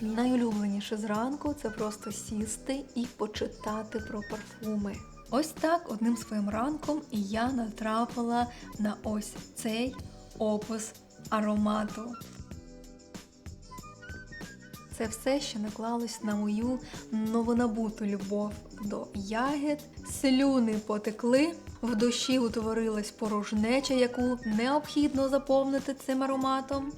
Найулюбленіше зранку це просто сісти і почитати про парфуми. Ось так одним своїм ранком і я натрапила на ось цей опис аромату. Це все, що наклалось на мою новонабуту любов до ягід. Слюни потекли, в душі утворилась порожнеча, яку необхідно заповнити цим ароматом.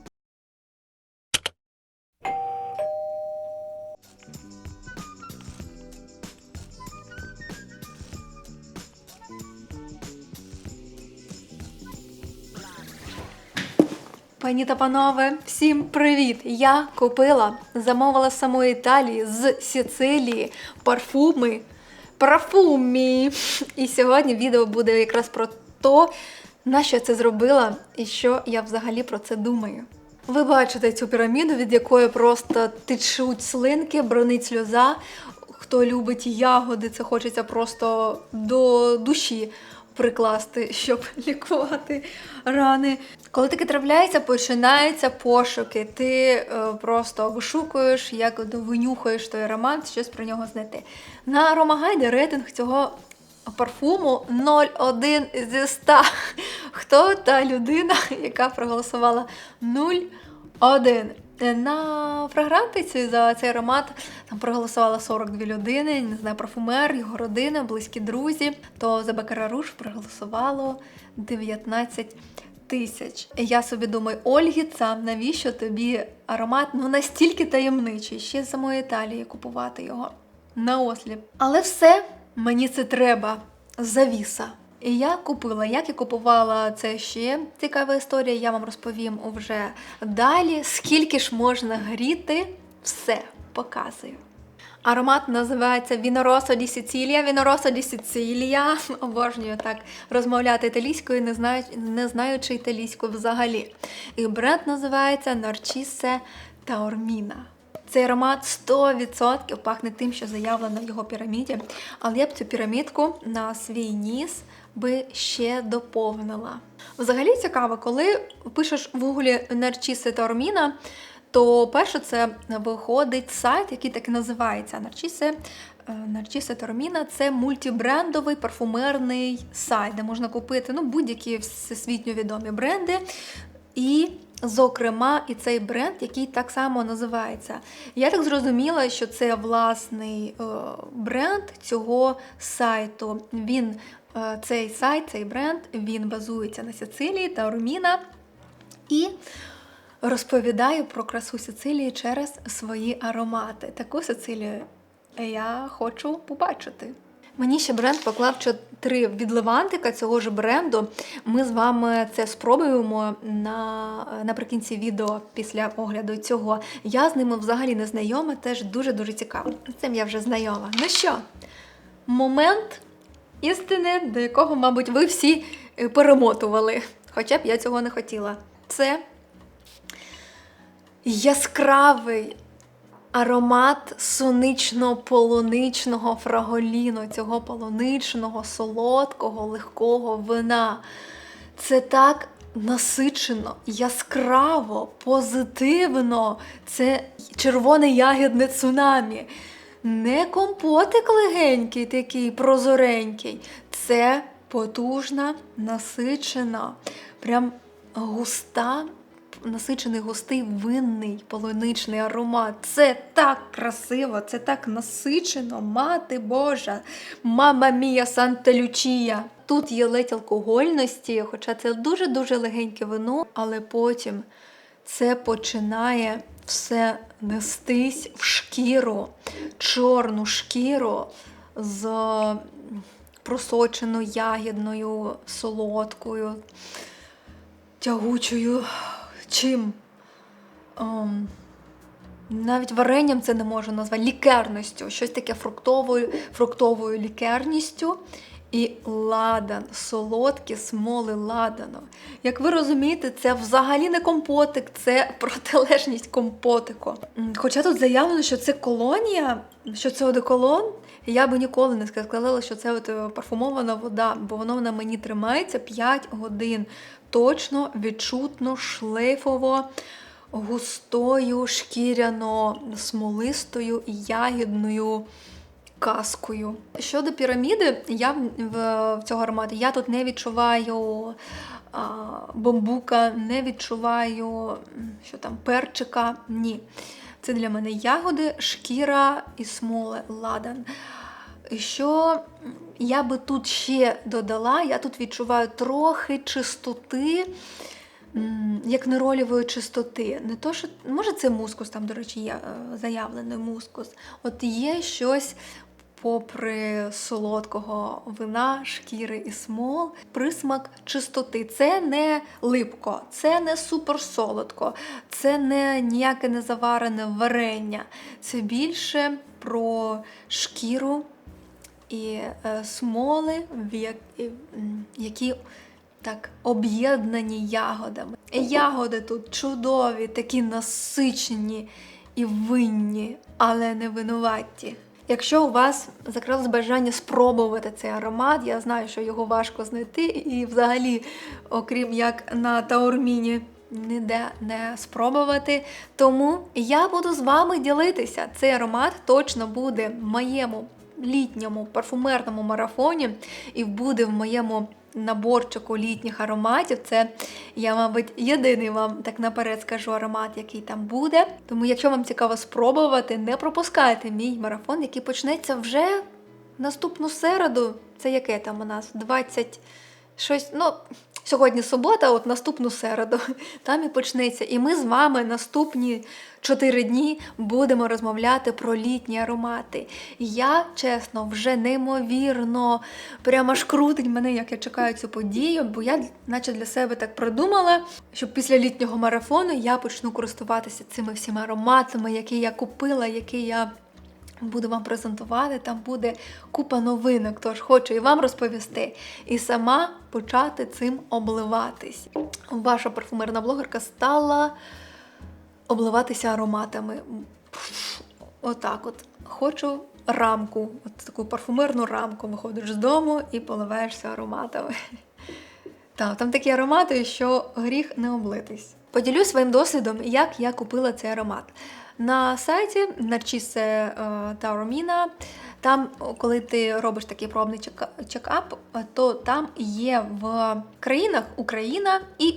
Пані та панове, всім привіт! Я купила, замовила з самої Італії з Сицилії парфуми. Парфумі! І сьогодні відео буде якраз про те, на що я це зробила і що я взагалі про це думаю. Ви бачите цю піраміду, від якої просто течуть слинки, бронить сльоза. Хто любить ягоди, це хочеться просто до душі прикласти, щоб лікувати рани. Коли таке трапляється, починаються пошуки. Ти е, просто вишукуєш, як винюхаєш той аромат, щось про нього знайти. На аромагайді рейтинг цього парфуму 0,1 зі 100. Хто та людина, яка проголосувала 0,1? На фрагрантиці за цей аромат там проголосувало 42 людини, не знаю, парфумер, його родина, близькі друзі. То за Бекара Руш проголосувало 19 тисяч. Я собі думаю, Ольгіца, навіщо тобі аромат ну настільки таємничий, ще з самої Італії купувати його на осліп. Але все, мені це треба. Завіса. І я купила, як я купувала це ще цікава історія, я вам розповім вже далі. Скільки ж можна гріти, все показую. Аромат називається Віноросо ді Сіцілія. Віноросо ді Сіцілія. Обожнюю так розмовляти італійською, не знаю, не знаючи італійську взагалі. І бренд називається Нарчісе Таорміна. Цей аромат 100% пахне тим, що заявлено в його піраміді, але я б цю пірамідку на свій ніс би ще доповнила. Взагалі цікаво, коли пишеш в гуглі Нарчісе Таорміна, то перше це виходить сайт, який так і називається Нарчісе. Нарчісе Таорміна це мультибрендовий парфумерний сайт, де можна купити ну, будь-які всесвітньо відомі бренди. І, зокрема, і цей бренд, який так само називається. Я так зрозуміла, що це власний е, бренд цього сайту. Він, е, Цей сайт, цей бренд, він базується на Сицилії та Руміна і розповідає про красу Сицилії через свої аромати. Таку Сицилію я хочу побачити. Мені ще бренд поклав чотири відливантика цього ж бренду. Ми з вами це спробуємо на, наприкінці відео після огляду цього. Я з ними взагалі не знайома, теж дуже-дуже цікаво. З цим я вже знайома. Ну що, момент істини, до якого, мабуть, ви всі е, перемотували. Хоча б я цього не хотіла. Це яскравий аромат сонично-полуничного фраголіну, цього полуничного, солодкого, легкого вина. Це так насичено, яскраво, позитивно. Це червоне ягідне цунамі. Не компотик легенький, такий прозоренький. Це потужна, насичена, прям густа насичений густий винний полуничний аромат. Це так красиво, це так насичено, мати Божа, мама мія Санта Лючія. Тут є ледь алкогольності, хоча це дуже-дуже легеньке вино, але потім це починає все нестись в шкіру, чорну шкіру з просоченою ягідною, солодкою, тягучою чим. Ом, навіть варенням це не можу назвати, лікерністю, щось таке фруктовою фруктовою лікерністю. І ладан, солодкі смоли ладану. Як ви розумієте, це взагалі не компотик, це протилежність компотику. Хоча тут заявлено, що це колонія, що це одеколон, я би ніколи не сказала, що це от е, парфумована вода, бо воно на мені тримається 5 годин. Точно, відчутно, шлейфово, густою, шкіряно-смолистою ягідною каскою. Щодо піраміди, я в, в, в цього аромату я тут не відчуваю а, бамбука, не відчуваю що там, перчика. Ні. Це для мене ягоди, шкіра і смоли, ладан. Що я би тут ще додала, я тут відчуваю трохи чистоти, як неролівої чистоти. Не то, що, може, це мускус, там, до речі, є е, заявлений мускус. От є щось. Попри солодкого вина, шкіри і смол, присмак чистоти. Це не липко, це не суперсолодко, це не ніяке не заварене варення. Це більше про шкіру і е, смоли, і, які так об'єднані ягодами. Ягоди тут чудові, такі насичені і винні, але не винуваті. Якщо у вас закрилось бажання спробувати цей аромат, я знаю, що його важко знайти, і взагалі, окрім як на таурміні, ніде не спробувати. Тому я буду з вами ділитися. Цей аромат точно буде в моєму літньому парфумерному марафоні і буде в моєму наборчику літніх ароматів. Це я, мабуть, єдиний вам так наперед скажу аромат, який там буде. Тому, якщо вам цікаво спробувати, не пропускайте мій марафон, який почнеться вже наступну середу. Це яке там у нас? 20 щось. Ну, сьогодні субота, от наступну середу. Там і почнеться. І ми з вами наступні 4 дні будемо розмовляти про літні аромати. Я, чесно, вже неймовірно прямо аж крутить мене, як я чекаю цю подію, бо я, наче для себе так придумала, що після літнього марафону я почну користуватися цими всіма ароматами, які я купила, які я. Буду вам презентувати, там буде купа новинок, тож хочу і вам розповісти, і сама почати цим обливатись. Ваша парфумерна блогерка стала обливатися ароматами. Отак от. Хочу рамку, от таку парфумерну рамку. Виходиш з дому і поливаєшся ароматами. Так, там такі аромати, що гріх не облитись. Поділюсь своїм досвідом, як я купила цей аромат. На сайті Narcisse е, та Romina, там, коли ти робиш такий пробний чекап, е, то там є в країнах Україна і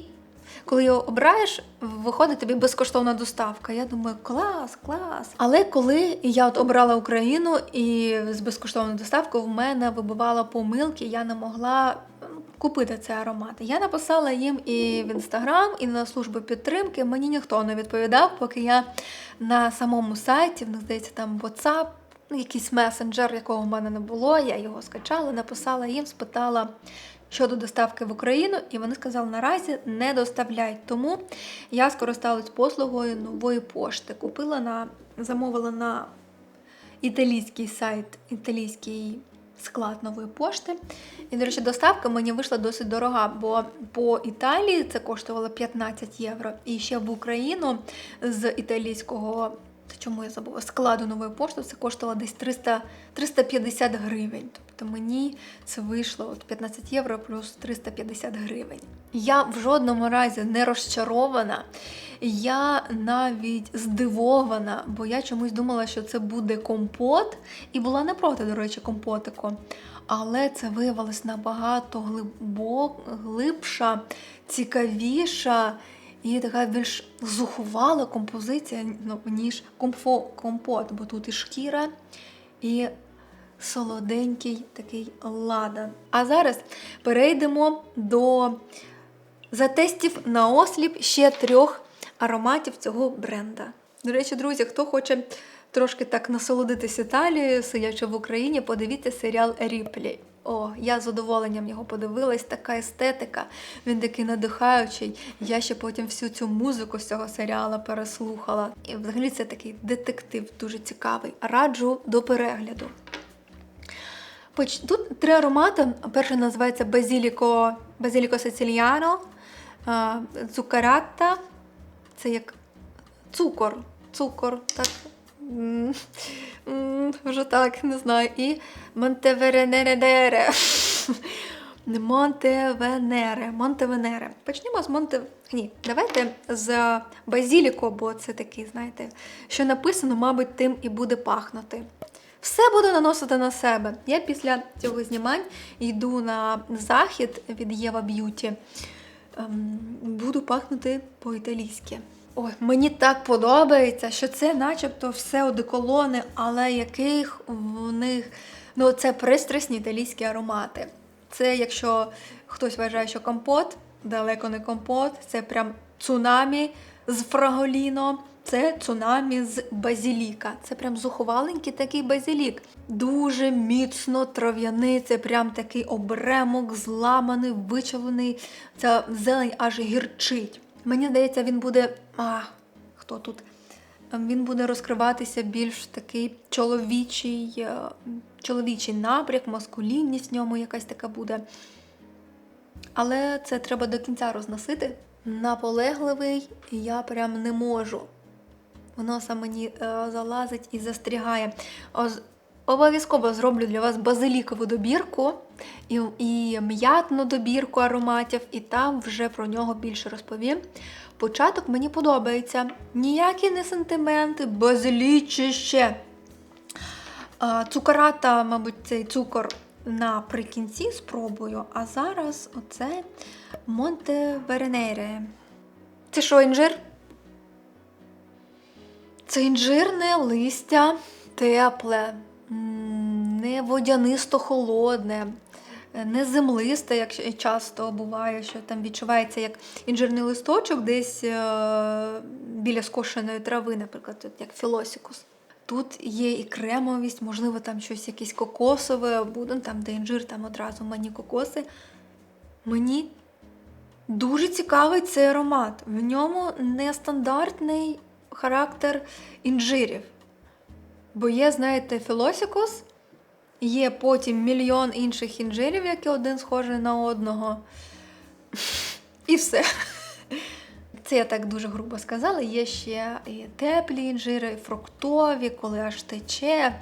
коли його обираєш, виходить тобі безкоштовна доставка. Я думаю, клас, клас. Але коли я от обрала Україну і з безкоштовною доставкою в мене вибивала помилки, я не могла купити цей аромат. Я написала їм і в інстаграм, і на службу підтримки. Мені ніхто не відповідав, поки я на самому сайті, в них здається, там WhatsApp, якийсь месенджер, якого в мене не було. Я його скачала, написала їм, спитала щодо доставки в Україну, і вони сказали, наразі не доставляють. Тому я скористалась послугою нової пошти. Купила на замовила на італійський сайт, італійський склад нової пошти. І, до речі, доставка мені вийшла досить дорога, бо по Італії це коштувало 15 євро. І ще в Україну з італійського. Чому я забула? Складу нової пошти це коштувало десь 300, 350 гривень. Тобто мені це вийшло от 15 євро плюс 350 гривень. Я в жодному разі не розчарована. Я навіть здивована, бо я чомусь думала, що це буде компот, і була не проти, до речі, компотику. Але це виявилось набагато глибок, глибша, цікавіша і така більш зухвала композиція, ну, ніж комфо, компот, бо тут і шкіра, і солоденький такий ладан. А зараз перейдемо до затестів на осліп ще трьох ароматів цього бренда. До речі, друзі, хто хоче трошки так насолодитися Італією, сидячи в Україні, подивіться серіал Ріплі. О, я з задоволенням його подивилась, така естетика, він такий надихаючий. Я ще потім всю цю музику з цього серіалу переслухала. І взагалі це такий детектив дуже цікавий. Раджу до перегляду. Тут три аромати. Перший називається Базіліко, Базіліко Сициліано, Цукаратта. Це як цукор. Цукор, так. Вже так, не знаю. І Монтеверенередере. Монтевенере. Монтевенере. Почнемо з Монте. Ні, давайте з Базіліко, бо це такий, знаєте, що написано, мабуть, тим і буде пахнути. Все буду наносити на себе. Я після цього знімань йду на захід від Єва Б'юті. Ем, буду пахнути по-італійськи. Ой, мені так подобається, що це начебто все одеколони, але яких в них ну це пристрасні італійські аромати. Це якщо хтось вважає, що компот, далеко не компот, це прям цунамі з фраголіно, це цунамі з базіліка. Це прям зухваленький такий базілік. Дуже міцно трав'яний, це прям такий обремок, зламаний, вичавлений. Ця зелень аж гірчить. Мені здається, він буде. А, хто тут? Він буде розкриватися більш такий чоловічий, е, чоловічий напряк, маскулінність в ньому якась така буде. Але це треба до кінця розносити. Наполегливий я прям не можу. Воно саме мені е, залазить і застрягає. Обов'язково зроблю для вас базилікову добірку і, і м'ятну добірку ароматів, і там вже про нього більше розповім. Початок мені подобається. Ніякі не сентименти, базилічище. А, Цукората, мабуть, цей цукор наприкінці спробую. А зараз оце Монтеверенере. Це що, інжир? Це інжирне листя тепле, не водянисто холодне, не землисте, як часто буває, що там відчувається як інжирний листочок десь е, біля скошеної трави, наприклад, як філосікус. Тут є і кремовість, можливо, там щось якесь кокосове буде, там, де інжир, там одразу мені кокоси. Мені дуже цікавий цей аромат. В ньому нестандартний характер інжирів. Бо є, знаєте, філосікус, є потім мільйон інших інжирів, які один схожий на одного. І все. Це я так дуже грубо сказала. Є ще і теплі інжири, і фруктові, коли аж тече.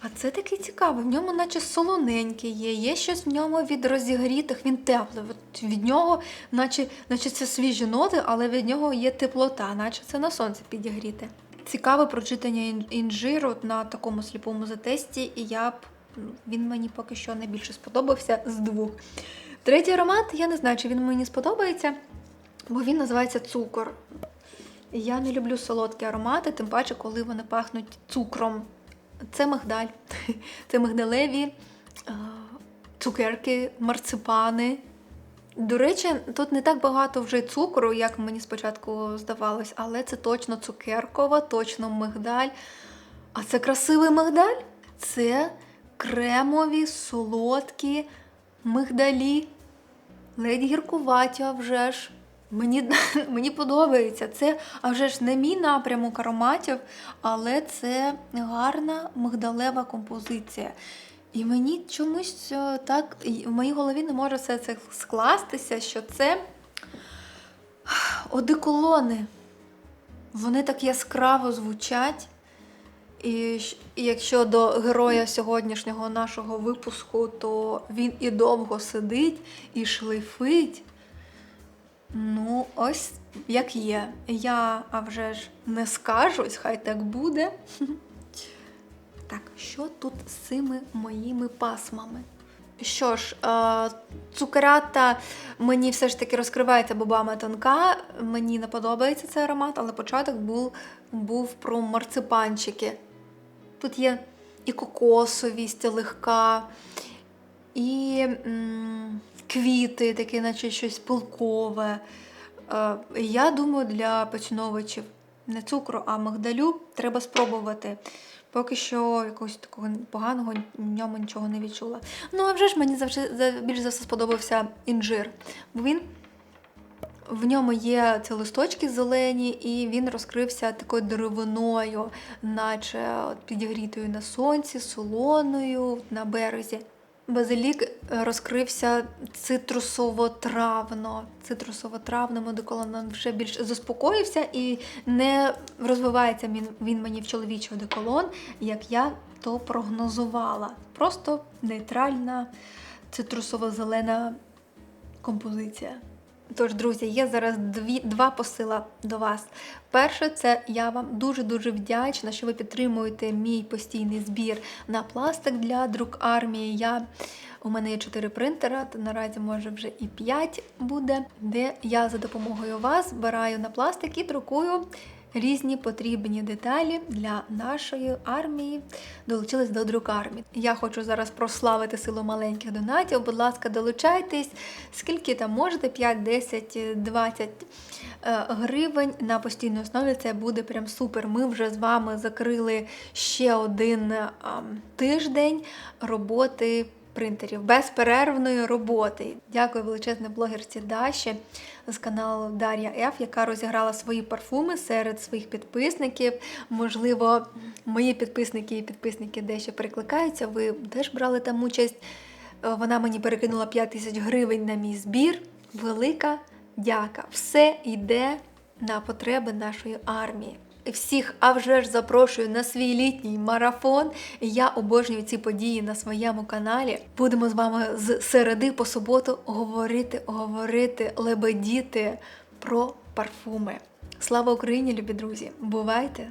А це такий цікавий, в ньому наче солоненький є, є щось в ньому від розігрітих, він теплий. От від нього, наче, наче це свіжі ноти, але від нього є теплота, наче це на сонці підігріти. Цікаве прочитання інжиру на такому сліпому затесті, і я б він мені поки що найбільше сподобався з двох. Третій аромат, я не знаю, чи він мені сподобається, бо він називається цукор. Я не люблю солодкі аромати, тим паче, коли вони пахнуть цукром. Це мигдаль, це мигдалеві цукерки, марципани. До речі, тут не так багато вже цукру, як мені спочатку здавалось, але це точно цукеркова, точно мигдаль. А це красивий мигдаль? Це кремові, солодкі мигдалі. Ледь гіркуваті, а вже ж. Мені, мені подобається. Це а вже ж не мій напрямок ароматів, але це гарна мигдалева композиція. І мені чомусь е, так в моїй голові не може все це скластися, що це одеколони. Вони так яскраво звучать. І якщо до героя сьогоднішнього нашого випуску, то він і довго сидить, і шлейфить. Ну, ось як є. Я, а вже ж не скажусь, хай так буде. Що тут з цими моїми пасмами? Що ж, е, цукерата мені все ж таки розкривається бобами тонка. Мені не подобається цей аромат, але початок був, був про марципанчики. Тут є і кокосовість легка, і м, квіти, таке, наче щось пилкове. Е, я думаю, для поціновувачів не цукру, а мигдалю треба спробувати. Поки що якогось такого поганого в ньому нічого не відчула. Ну, а вже ж мені завжди більш за все сподобався інжир. Бо він В ньому є ці листочки зелені, і він розкрився такою деревиною, наче підігрітою на сонці, солоною на березі. Базилік е, розкрився цитрусово-травно. Цитрусово-травному, деколон вже більш заспокоївся і не розвивається він, він мені в чоловічий одеколон, як я то прогнозувала. Просто нейтральна цитрусово-зелена композиція. Тож, друзі, є зараз дві, два посила до вас. Перше, це я вам дуже-дуже вдячна, що ви підтримуєте мій постійний збір на пластик для друк армії. Я, у мене є чотири принтера, то наразі може вже і п'ять буде, де я за допомогою вас збираю на пластик і друкую різні потрібні деталі для нашої армії. Долучились до друкармі. Я хочу зараз прославити силу маленьких донатів. Будь ласка, долучайтесь, скільки там можете, 5, 10, 20 е, гривень на постійній основі. Це буде прям супер. Ми вже з вами закрили ще один е, тиждень роботи. Принтерів безперервної роботи. Дякую величезне блогерці Даші з каналу Дар'я Ф, яка розіграла свої парфуми серед своїх підписників. Можливо, мої підписники і підписники дещо перекликаються. Ви теж брали там участь. Е, Вона мені перекинула 5 тисяч гривень на мій збір. Велика дяка. Все йде на потреби нашої армії. Всіх, а вже ж запрошую на свій літній марафон. Я обожнюю ці події на своєму каналі. Будемо з вами з середи по суботу говорити, говорити, лебедіти про парфуми. Слава Україні, любі друзі! Бувайте!